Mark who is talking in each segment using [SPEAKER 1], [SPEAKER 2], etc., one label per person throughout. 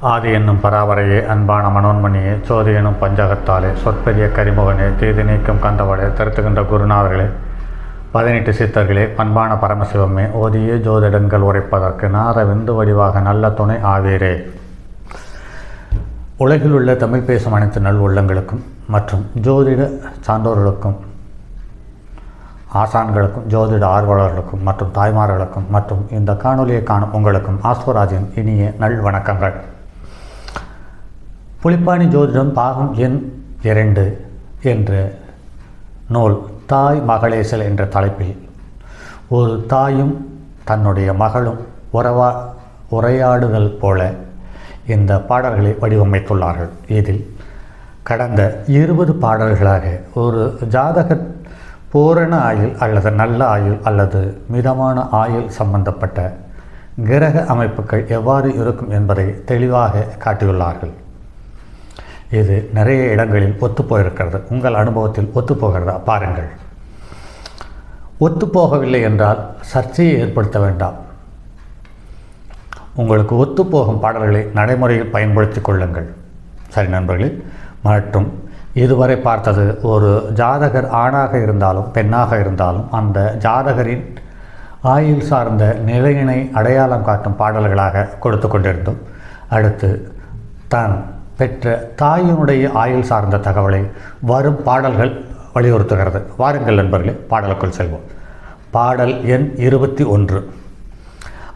[SPEAKER 1] ஆதி என்னும் பராவரையே அன்பான மனோன்மணியே சோதி எனும் பஞ்சகத்தாலே சொற்பெரிய கரிமுகனே தீது நீக்கும் கந்தவளே தருத்துகின்ற குருநாதர்களே பதினெட்டு சித்தர்களே பண்பான பரமசிவமே ஓதிய ஜோதிடங்கள் உரைப்பதற்கு நார விந்து வடிவாக நல்ல துணை ஆவீரே. உலகில் உள்ள தமிழ் பேசும் அனைத்து நல் உள்ளங்களுக்கும் மற்றும் ஜோதிட சான்றோர்களுக்கும் ஆசான்களுக்கும் ஜோதிட ஆர்வலர்களுக்கும் மற்றும் தாய்மார்களுக்கும் மற்றும் இந்த காணொலியை காணும் உங்களுக்கும் ஆஸ்வராஜின் இனிய நல் வணக்கங்கள். புலிப்பாணி ஜோதிடம் பாகம் எண் இரண்டு என்ற நூல் தாய் மகளேசல் என்ற தலைப்பில். ஒரு தாயும் தன்னுடைய மகளும் உறவா உரையாடுதல் போல இந்த பாடல்களை வடிவமைத்துள்ளார்கள். இதில் கடந்த இருபது பாடல்களாக ஒரு ஜாதக பூரண ஆயுள் அல்லது நல்ல ஆயுள் அல்லது மிதமான ஆயுள் சம்பந்தப்பட்ட கிரக அமைப்புகள் எவ்வாறு இருக்கும் என்பதை தெளிவாக காட்டியுள்ளார்கள். இது நிறைய இடங்களில் ஒத்துப்போயிருக்கிறது உங்கள் அனுபவத்தில் ஒத்துப்போகிறதா பாருங்கள். ஒத்துப்போகவில்லை என்றால் சர்ச்சையை ஏற்படுத்த வேண்டாம். உங்களுக்கு ஒத்துப்போகும் பாடல்களை நடைமுறையில் பயன்படுத்தி கொள்ளுங்கள். சரி நண்பர்களே மற்றும் இதுவரை பார்த்தது ஒரு ஜாதகர் ஆணாக இருந்தாலும் பெண்ணாக இருந்தாலும் அந்த ஜாதகரின் ஆயுள் சார்ந்த நிலையினை அடையாளம் காட்டும் பாடல்களாக கொடுத்து கொண்டிருந்தோம். அடுத்து தான் பெற்ற தாயினுடைய ஆயுள் சார்ந்த தகவலை வரும் பாடல்கள் வலியுறுத்துகிறது. வாருங்கள் நண்பர்களே பாடலுக்குள் செல்வோம். பாடல் எண் இருபத்தி ஒன்று.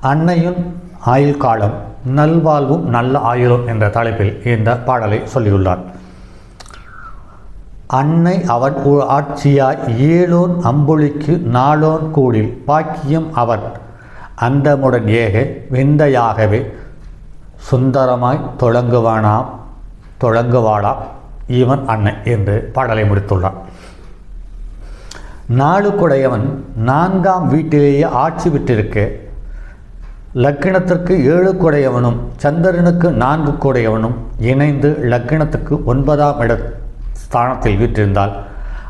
[SPEAKER 1] அன்னையும் ஆயுள் காலம் நல்வாழ்வும் நல்ல ஆயுளும் என்ற தலைப்பில் இந்த பாடலை சொல்லியுள்ளார். அன்னை அவன் ஆட்சியாய் ஏழோன் அம்புலிக்கு நாளோன் கூடில் பாக்கியம் அவன். அந்தமுடன் ஏக விந்தையாகவே சுந்தரமாய் தொடங்குவானாம். தொடங்குவாளாம் இவன் அண்ணன் என்று பாடலை முடித்துள்ளான். நாளுக்குடையவன் நான்காம் வீட்டிலேயே ஆட்சி விட்டிருக்க லக்கினத்திற்கு ஏழு குடையவனும் சந்திரனுக்கு நான்கு குடையவனும் இணைந்து லக்கினத்துக்கு ஒன்பதாம் இட ஸ்தானத்தில் வீற்றிருந்தால்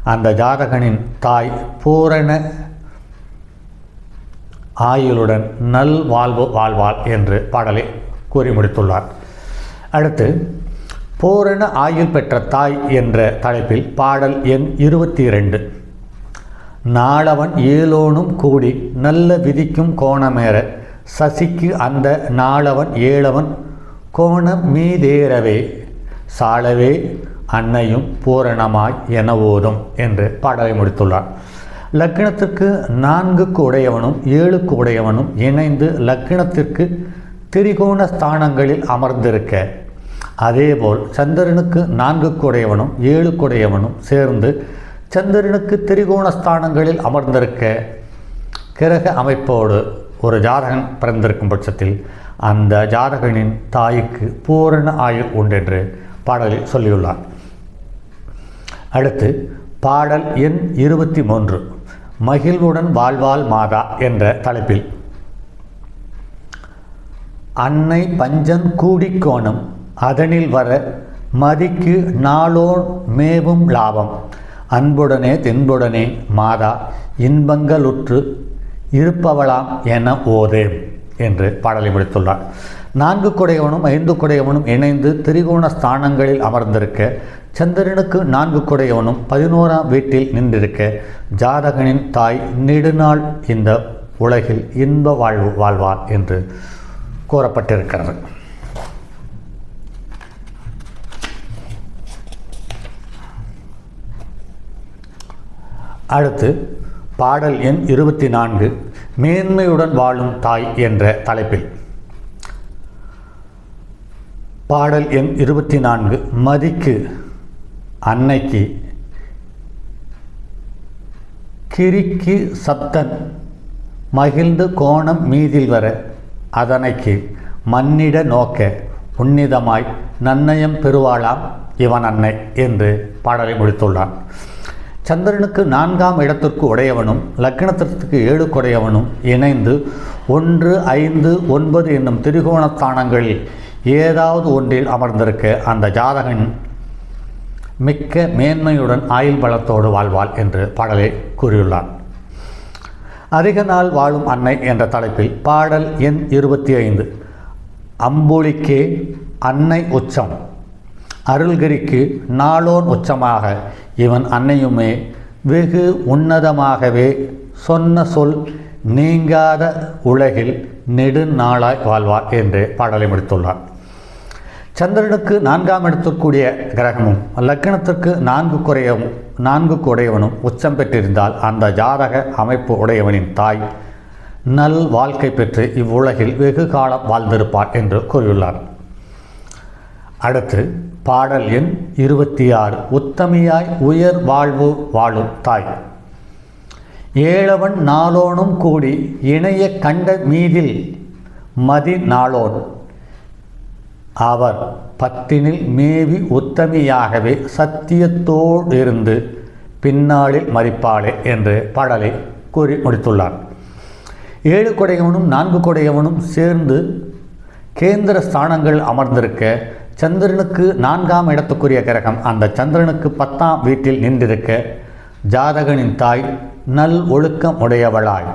[SPEAKER 1] அந்த ஜாதகனின் தாய் பூரண ஆயுளுடன் நல் வாழ்வு வாழ்வாள் என்று பாடலை கூறி முடித்துள்ளார். அடுத்து பூரண ஆயுள் பெற்ற தாய் என்ற தலைப்பில் பாடல் எண் இருபத்தி இரண்டு நாளவன் ஏலோனும் கூடி நல்ல விதிக்கும் கோணமேற சசிக்கு அந்த நாளவன் ஏழவன் கோணம் மீதேறவே சாலவே அன்னையும் பூரணமாய் என ஓதும் என்று பாடலை முடித்துள்ளார். லக்னத்திற்கு நான்குக்கு உடையவனும் ஏழுக்கு உடையவனும் இணைந்து லக்னத்திற்கு திரிகோண ஸ்தானங்களில் அமர்ந்திருக்க அதேபோல் சந்திரனுக்கு நான்கு குடையவனும் ஏழு குடையவனும் சேர்ந்து சந்திரனுக்கு திரிகோண ஸ்தானங்களில் அமர்ந்திருக்க கிரக அமைப்போடு ஒரு ஜாதகன் பிறந்திருக்கும் பட்சத்தில் அந்த ஜாதகனின் தாய்க்கு பூரண ஆயுள் உண்டென்று பாடலில் சொல்லியுள்ளார். அடுத்து பாடல் எண் இருபத்தி மூன்று மகிழ்வுடன் வாழ்வாள் மாதா என்ற தலைப்பில். அன்னை பஞ்சன் கூடிக்கோணம் அதனில் வர மதிக்கு நாளோன் மேவும் லாபம். அன்புடனே தென்புடனே மாதா இன்பங்களுற்று இருப்பவளாம் என ஓதேம் என்று பாடலை முடித்துள்ளார். நான்கு குடையவனும் ஐந்து குடையவனும் இணைந்து திரிகோண ஸ்தானங்களில் அமர்ந்திருக்க சந்திரனுக்கு நான்கு குடையவனும் பதினோராம் வீட்டில் நின்றிருக்க ஜாதகனின் தாய் நெடுநாள் இந்த உலகில் இன்ப வாழ்வு வாழ்வார் என்று கூறப்பட்டிருக்கிறது. அடுத்து பாடல் எண் இருபத்தி நான்கு மேன்மையுடன் வாழும் தாய் என்ற தலைப்பில். பாடல் எண் இருபத்தி நான்கு மதிக்கு அன்னைக்கு கிரிக்கு சப்தன் மகிழ்ந்து கோணம் மீதில் வர அதனைக்கு மன்னிட நோக்க உன்னிதமாய் நன்னயம் பெறுவாளாம் இவன் அன்னை என்று பாடலை முடித்துள்ளான். சந்திரனுக்கு நான்காம் இடத்திற்கு உடையவனும் லக்னத்திற்கு ஏழு குறையவனும் இணைந்து ஒன்று ஐந்து ஒன்பது என்னும் திரிகோணஸ்தானங்களில் ஏதாவது ஒன்றில் அமர்ந்திருக்க அந்த ஜாதகன் மிக்க மேன்மையுடன் ஆயுள் பலத்தோடு வாழ்வாள் என்று பாடலை கூறியுள்ளார் அதிக நாள் வாழும் அன்னை என்ற தலைப்பில் பாடல் எண் இருபத்தி ஐந்து அம்புலிக்கே அன்னை உச்சம் அருள்கிரிக்கு நாளோன் உச்சமாக இவன் அன்னையுமே வெகு உன்னதமாகவே சொன்ன சொல் நீங்காத உலகில் நெடுநாளாய் வாழ்வார் என்று பாடலை முடித்துள்ளார். சந்திரனுக்கு நான்காம் இடத்திற்குரிய கிரகமும் லக்கணத்திற்கு நான்கு குறையவும் நான்கு உடையவனும் உச்சம் பெற்றிருந்தால் அந்த ஜாதக அமைப்பு உடையவனின் தாய் நல் வாழ்க்கை பெற்று இவ்வுலகில் வெகு காலம் வாழ்ந்திருப்பார் என்று கூறியுள்ளார். அடுத்து பாடல் எண் இருபத்தி ஆறு உத்தமியாய் உயர் வாழ்வு வாழும் தாய். ஏழவன் நாளோனும் கூடி இணைய கண்ட மீதில் மதி நாளோன். அவர் பத்தினில் மேவி உத்தமியாகவே சத்தியத்தோடு இருந்து பின்னாளில் மறிப்பாளே என்று பாடலை கூறி முடித்துள்ளார். ஏழு கொடையவனும் நான்கு கொடையவனும் சேர்ந்து கேந்திர ஸ்தானங்கள் அமர்ந்திருக்க சந்திரனுக்கு நான்காம் இடத்துக்குரிய கிரகம். அந்த சந்திரனுக்கு பத்தாம் வீட்டில் நின்றிருக்க ஜாதகனின் தாய் நல் ஒழுக்கம் உடையவளாய்.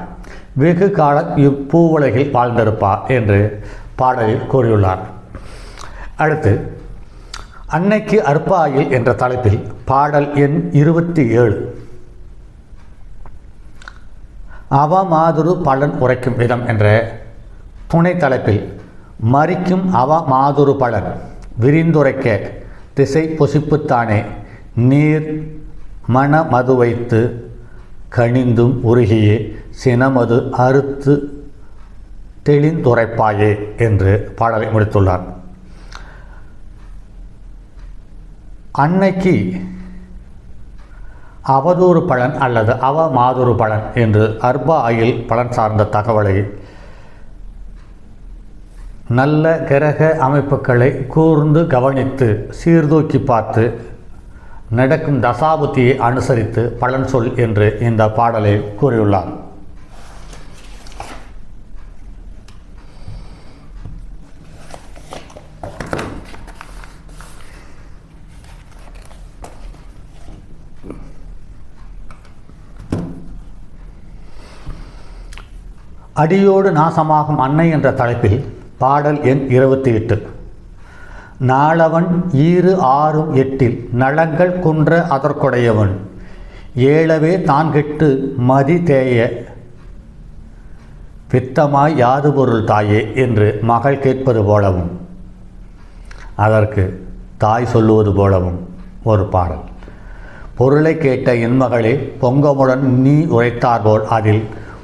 [SPEAKER 1] வெகு கால இப்பூவுலகில் வாழ்ந்திருப்பார் என்று பாடலில் கூறியுள்ளார். அடுத்து அன்னைக்கு அற்பாயில் என்ற தலைப்பில் பாடல் எண் இருபத்தி ஏழு. அவமாதுரு பலன் உரைக்கும் விதம் என்ற துணை தலைப்பில் மறிக்கும் அவமாதுரு பலன். விரிந்துரைக்க திசை பொசிப்புத்தானே. நீர் மணமது வைத்து கனிந்தும் உருகியே சினமது அறுத்து தெளிந்துரைப்பாயே என்று பாடலை முடித்துள்ளார். அன்னைக்கு அவதூறு பலன் அல்லது அவ மாதூறு பலன் என்று அர்பா ஆயில் பலன் சார்ந்த தகவலை நல்ல கிரக அமைப்புகளை கூர்ந்து கவனித்து சீர்தூக்கி பார்த்து நடக்கும் தசாபுத்தியை அனுசரித்து பலன் சொல் என்று இந்த பாடலை கூறியுள்ளார். அடியோடு நாசமாகும் அன்னை என்ற தலைப்பில் பாடல் எண் இருபத்தி எட்டு. நாளவன் ஈறு ஆறும் எட்டில் நலங்கள் குன்ற அதற்குடையவன். ஏழவே தான் கெட்டு மதி தேய. பித்தமாய் யாது பொருள் தாயே என்று மகள் கேட்பது போலவும் அதற்கு தாய் சொல்லுவது போலவும் ஒரு பாடல். பொருளை கேட்ட என் மகளே பொங்கமுடன் நீ உரைத்தார்போல் அதில்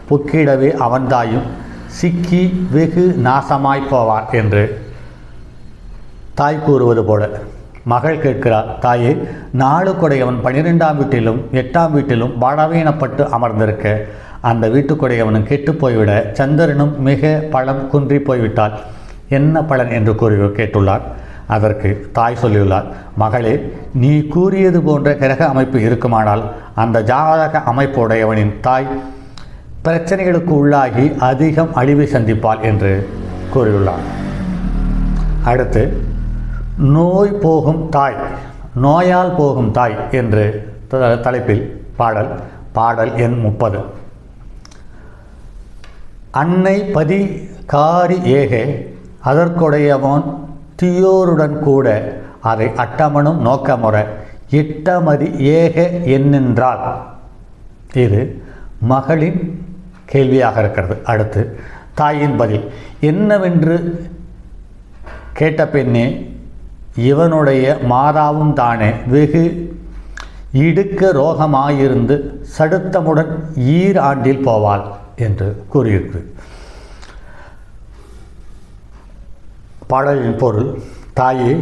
[SPEAKER 1] புக்கிடவே அவன் தாயும் சிக்கி வெகு நாசமாய் போவார் என்று தாய் கூறுவது போல. மகள் கேட்கிறார் தாயே நாலு கொடையவன் பனிரெண்டாம் வீட்டிலும் எட்டாம் வீட்டிலும் பலவீனப்பட்டு அமர்ந்திருக்க. அந்த வீட்டுக்குடையவனும் கெட்டு போய்விட சந்திரனும் மிக பலம் குன்றி போய்விட்டால் என்ன பலன் என்று கூறி கேட்டுள்ளார். அதற்கு தாய் சொல்லியுள்ளார் மகளே நீ கூறியது போன்ற கிரக அமைப்பு இருக்குமானால் அந்த ஜாதக அமைப்புடையவனின் தாய் பிரச்சனைகளுக்கு உள்ளாகி அதிகம் அழிவை சந்திப்பாள் என்று கூறியுள்ளார். அடுத்து நோய் போகும் தாய் நோயால் போகும் தாய் என்று த- தலைப்பில் பாடல் பாடல் எண் முப்பது. அன்னை பதி காரி ஏகே அதற்குடையவன் தீயோருடன் கூட அதை அட்டமனும் நோக்கமுற இட்டமதி ஏக என்னென்றால் இது மகளின் கேள்வியாக இருக்கிறது. அடுத்து தாயின் பதில். என்னவென்று கேட்ட பெண்ணே இவனுடைய மாதாவும் தானே. வெகு இடுக்க ரோகமாயிருந்து சடுத்தமுடன் ஈர் ஆண்டில் போவாள் என்று கூறியிருக்கு. பாடலின் பொருள் தாயே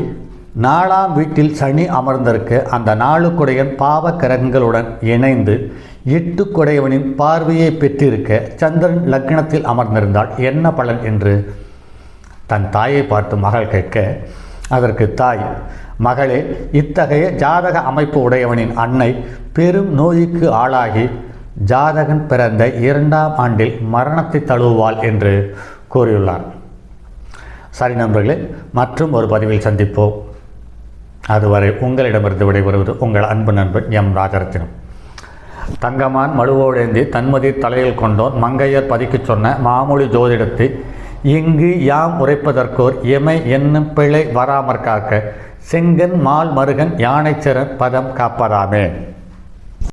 [SPEAKER 1] நாலாம் வீட்டில் சனி அமர்ந்திருக்க அந்த நாளுக்குடையன் பாவக்கரங்களுடன் இணைந்து எட்டு கொடையவனின் பார்வையை பெற்றிருக்க சந்திரன் லக்னத்தில் அமர்ந்திருந்தால் என்ன பலன் என்று தன் தாயை பார்த்து மகள் கேட்க அதற்கு தாய் மகளே இத்தகைய ஜாதக அமைப்பு உடையவனின் அன்னை பெரும் நோய்க்கு ஆளாகி ஜாதகன் பிறந்த இரண்டாம் ஆண்டில் மரணத்தை தழுவுவாள் என்று கூறியுள்ளார். சரி நண்பர்களே மற்றும் ஒரு பதிவில் சந்திப்போம். அதுவரை உங்களிடமிருந்து விடைபெறுவது உங்கள் அன்பு நண்பன் எம். ராஜரத்தினம். தங்கமான் மழுவோடேந்தி தன்மதி தலையில் கொண்டோன் மங்கையர் பதிக்குச் சொன்ன மாமொழி ஜோதிடத்தை இங்கு யாம் உரைப்பதற்கோர் எமை என்னும் பிழை வராமற் காக்க செங்கன் மால் மருகன் யானைச்சரன் பதம் காப்பதாமே.